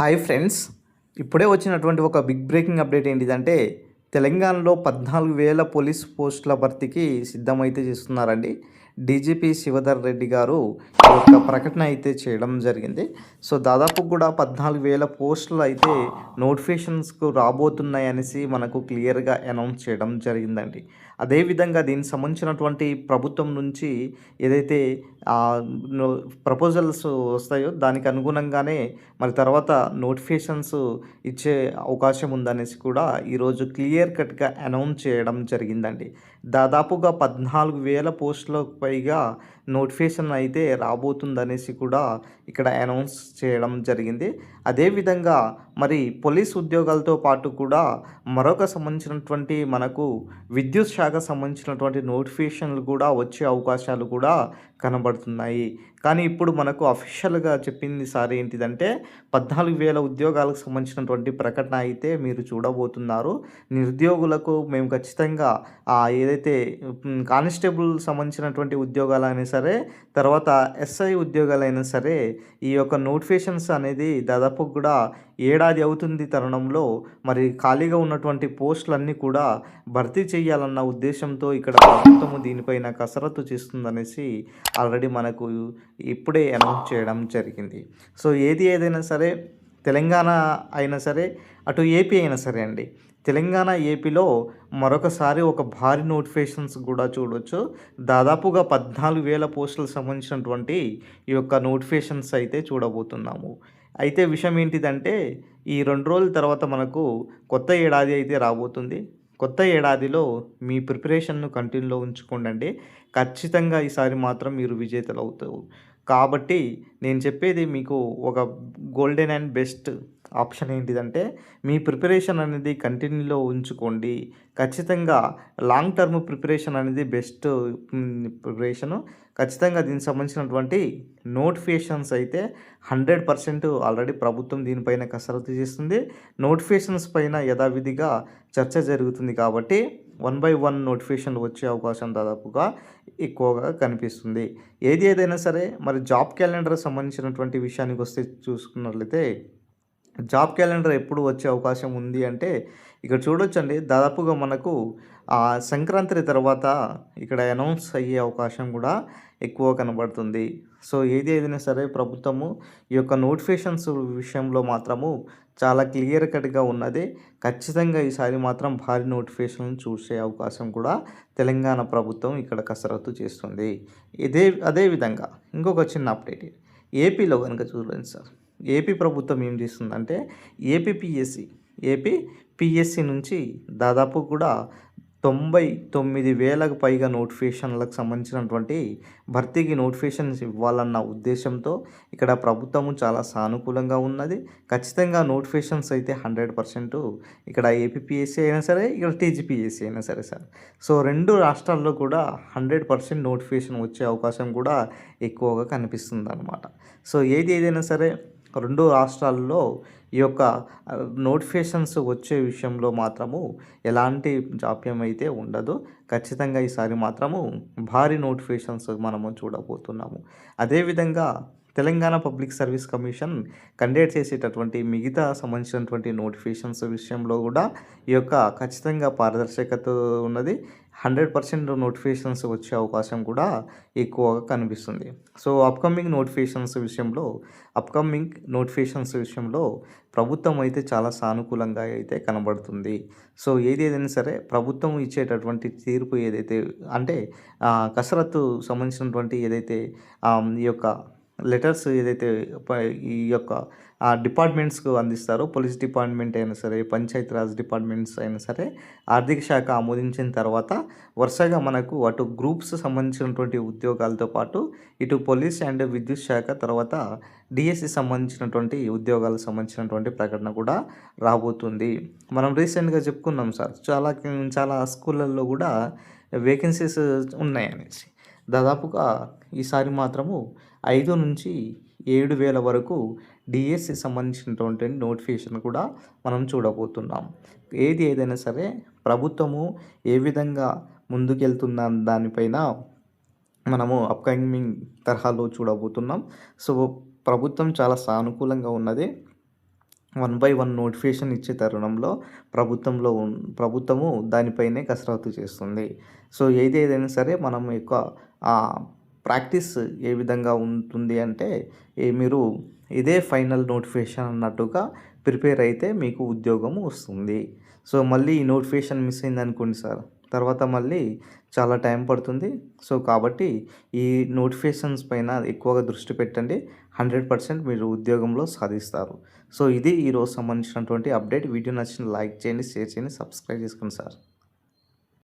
Hi friends. ఇప్పుడే వచ్చినటువంటి ఒక బిగ్ బ్రేకింగ్ అప్డేట్ ఏంటిదంటే తెలంగాణలో పద్నాలుగు వేల పోలీస్ పోస్టుల భర్తీకి సిద్ధమైతే చేస్తున్నారండి. డీజీపీ శివధర్ రెడ్డి గారు ఈ యొక్క ప్రకటన అయితే చేయడం జరిగింది. సో దాదాపు కూడా పద్నాలుగు వేల పోస్టులు అయితే నోటిఫికేషన్స్కు రాబోతున్నాయి అనేసి మనకు క్లియర్గా అనౌన్స్ చేయడం జరిగిందండి. అదేవిధంగా దీనికి సంబంధించినటువంటి ప్రభుత్వం నుంచి ఏదైతే ప్రపోజల్స్ వస్తాయో దానికి అనుగుణంగానే మరి తర్వాత నోటిఫికేషన్స్ ఇచ్చే అవకాశం ఉందనేసి కూడా ఈరోజు క్లియర్ కట్గా అనౌన్స్ చేయడం జరిగిందండి. దాదాపుగా పద్నాలుగు వేల పోస్టుల పైగా నోటిఫికేషన్ అయితే రాబోతుందనేసి కూడా ఇక్కడ అనౌన్స్ చేయడం జరిగింది. అదేవిధంగా మరి పోలీస్ ఉద్యోగాలతో పాటు కూడా మరొక సంబంధించినటువంటి మనకు విద్యుత్ శాఖ సంబంధించినటువంటి నోటిఫికేషన్లు కూడా వచ్చే అవకాశాలు కూడా కనబడుతున్నాయి. కానీ ఇప్పుడు మనకు అఫీషియల్గా చెప్పింది సార్ ఏంటిదంటే పద్నాలుగు వేల ఉద్యోగాలకు సంబంధించినటువంటి ప్రకటన అయితే మీరు చూడబోతున్నారు. నిరుద్యోగులకు మేము ఖచ్చితంగా ఏదైతే కానిస్టేబుల్ సంబంధించినటువంటి ఉద్యోగాలైనా సరే తర్వాత ఎస్ఐ ఉద్యోగాలైనా సరే ఈ యొక్క నోటిఫికేషన్స్ అనేది దాదాపు కూడా ఏడాది అవుతుంది తరుణంలో. మరి ఖాళీగా ఉన్నటువంటి పోస్టులన్నీ కూడా భర్తీ చేయాలన్న ఉద్దేశంతో ఇక్కడ ప్రభుత్వము దీనిపైన కసరత్తు చేస్తుందనేసి ఆల్రెడీ మనకు ఇప్పుడే అనౌన్స్ చేయడం జరిగింది. సో ఏది ఏదైనా సరే తెలంగాణ అయినా సరే అటు ఏపీ అయినా సరే అండి తెలంగాణ ఏపీలో మరొకసారి ఒక భారీ నోటిఫికేషన్స్ కూడా చూడవచ్చు దాదాపుగా పద్నాలుగు వేల పోస్టులకు సంబంధించినటువంటి ఈ యొక్క నోటిఫికేషన్స్ అయితే చూడబోతున్నాము. అయితే విషయం ఏంటిదంటే ఈ రెండు రోజుల తర్వాత మనకు కొత్త ఏడాది అయితే రాబోతుంది. కొత్త ఏడాదిలో మీ ప్రిపరేషన్ను కంటిన్యూలో ఉంచుకోండి ఖచ్చితంగా ఈసారి మాత్రం మీరు విజేతలు అవుతారు కాబట్టి నేను చెప్పేది మీకు ఒక గోల్డెన్ అండ్ బెస్ట్ ఆప్షన్ ఏంటిదంటే మీ ప్రిపరేషన్ అనేది కంటిన్యూలో ఉంచుకోండి. ఖచ్చితంగా లాంగ్ టర్మ్ ప్రిపరేషన్ అనేది బెస్ట్ ప్రిపరేషను. ఖచ్చితంగా దీనికి సంబంధించినటువంటి నోటిఫికేషన్స్ అయితే హండ్రెడ్ పర్సెంట్ ఆల్రెడీ ప్రభుత్వం దీనిపైన కసరత్తు చేస్తుంది. నోటిఫికేషన్స్ పైన యథావిధిగా చర్చ జరుగుతుంది కాబట్టి వన్ బై వన్ నోటిఫికేషన్లు వచ్చే అవకాశం దాదాపుగా ఎక్కువగా కనిపిస్తుంది. ఏది ఏదైనా సరే మరి జాబ్ క్యాలెండర్ సంబంధించినటువంటి విషయానికి వస్తే చూసుకున్నట్లయితే జాబ్ క్యాలెండర్ ఎప్పుడు వచ్చే అవకాశం ఉంది అంటే ఇక్కడ చూడొచ్చండి. దాదాపుగా మనకు సంక్రాంతి తర్వాత ఇక్కడ అనౌన్స్ అయ్యే అవకాశం కూడా ఎక్కువ కనబడుతుంది. సో ఏది ఏదైనా సరే ప్రభుత్వము ఈ యొక్క నోటిఫికేషన్స్ విషయంలో మాత్రము చాలా క్లియర్ కట్గా ఉన్నది. ఖచ్చితంగా ఈసారి మాత్రం భారీ నోటిఫికేషన్ చూసే అవకాశం కూడా తెలంగాణ ప్రభుత్వం ఇక్కడ కసరత్తు చేస్తుంది. ఇదే అదేవిధంగా ఇంకొక చిన్న అప్డేట్. ఏపీలో కనుక చూడండి సార్. ఏపీ ప్రభుత్వం ఏం చేస్తుందంటే ఏపీపీఎస్సి ఏపీ పిఎస్సి నుంచి దాదాపు కూడా తొంభై తొమ్మిది వేలకు పైగా నోటిఫికేషన్లకు సంబంధించినటువంటి భర్తీకి నోటిఫికేషన్స్ ఇవ్వాలన్న ఉద్దేశంతో ఇక్కడ ప్రభుత్వము చాలా సానుకూలంగా ఉన్నది. ఖచ్చితంగా నోటిఫికేషన్స్ అయితే హండ్రెడ్ పర్సెంట్ ఇక్కడ ఏపీపీఎస్సీ అయినా సరే ఇక్కడ టీజీపీఎస్సీ అయినా సరే సార్. సో రెండు రాష్ట్రాల్లో కూడా హండ్రెడ్ పర్సెంట్ నోటిఫికేషన్ వచ్చే అవకాశం కూడా ఎక్కువగా కనిపిస్తుంది అనమాట సో ఏది ఏదైనా సరే రెండు రాష్ట్రాల్లో ఈ యొక్క నోటిఫికేషన్స్ వచ్చే విషయంలో మాత్రము ఎలాంటి జాప్యం అయితే ఉండదు. ఖచ్చితంగా ఈసారి మాత్రము భారీ నోటిఫికేషన్స్ మనము చూడబోతున్నాము. అదేవిధంగా Telangana public service commission conduct చేసేటటువంటి మిగతా సంబంధించినటువంటి నోటిఫికేషన్స్ విషయంలో కూడా ఈ యొక్క ఖచ్చితంగా పారదర్శకత ఉన్నది. హండ్రెడ్ పర్సెంట్ నోటిఫికేషన్స్ వచ్చే అవకాశం కూడా ఎక్కువగా కనిపిస్తుంది. సో అప్కమింగ్ నోటిఫికేషన్స్ విషయంలో అప్కమింగ్ నోటిఫికేషన్స్ విషయంలో ప్రభుత్వం అయితే చాలా సానుకూలంగా అయితే కనబడుతుంది. సో ఏది ఏదైనా సరే ప్రభుత్వం ఇచ్చేటటువంటి తీర్పు ఏదైతే అంటే కసరత్తు సంబంధించినటువంటి ఏదైతే ఈ యొక్క లెటర్స్ ఏదైతే ఈ యొక్క డిపార్ట్మెంట్స్కు అందిస్తారో పోలీస్ డిపార్ట్మెంట్ అయినా సరే పంచాయతీరాజ్ డిపార్ట్మెంట్స్ అయినా సరే ఆర్థిక శాఖ ఆమోదించిన తర్వాత వరుసగా మనకు అటు గ్రూప్స్ సంబంధించినటువంటి ఉద్యోగాలతో పాటు ఇటు పోలీస్ అండ్ విద్యుత్ శాఖ తర్వాత డిఎస్సి సంబంధించినటువంటి ఉద్యోగాలకు సంబంధించినటువంటి ప్రకటన కూడా రాబోతుంది. మనం రీసెంట్గా చెప్పుకున్నాం సార్ చాలా చాలా స్కూళ్ళల్లో కూడా వేకెన్సీస్ ఉన్నాయనేసి. దాదాపుగా ఈసారి మాత్రము ఐదు నుంచి ఏడు వేల వరకు డిఎస్సి సంబంధించినటువంటి నోటిఫికేషన్ కూడా మనం చూడబోతున్నాం. ఏది ఏదైనా సరే ప్రభుత్వము ఏ విధంగా ముందుకెళ్తున్న దానిపైన మనము అప్కమింగ్ తరహాలో చూడబోతున్నాం. సో ప్రభుత్వం చాలా సానుకూలంగా ఉన్నది. వన్ బై వన్ నోటిఫికేషన్ ఇచ్చే తరుణంలో ప్రభుత్వంలో ప్రభుత్వము దానిపైనే కసరత్తు చేస్తుంది. సో ఏది ఏదైనా సరే మనం యొక్క ప్రాక్టీస్ ఏ విధంగా ఉంటుంది అంటే ఏ మీరు ఇదే ఫైనల్ నోటిఫికేషన్ అన్నట్టుగా ప్రిపేర్ అయితే మీకు ఉద్యోగం వస్తుంది. సో మళ్ళీ ఈ నోటిఫికేషన్ మిస్ అయింది అనుకోండి సార్. తర్వాత మళ్ళీ చాలా టైం పడుతుంది. సో కాబట్టి ఈ నోటిఫికేషన్స్ పైన ఎక్కువగా దృష్టి పెట్టండి. హండ్రెడ్ పర్సెంట్ మీరు ఉద్యోగంలో సాధిస్తారు. సో ఇది ఈరోజు సంబంధించినటువంటి అప్డేట్. వీడియో నచ్చిన లైక్ చేయండి షేర్ చేయండి సబ్స్క్రైబ్ చేసుకోండి సార్.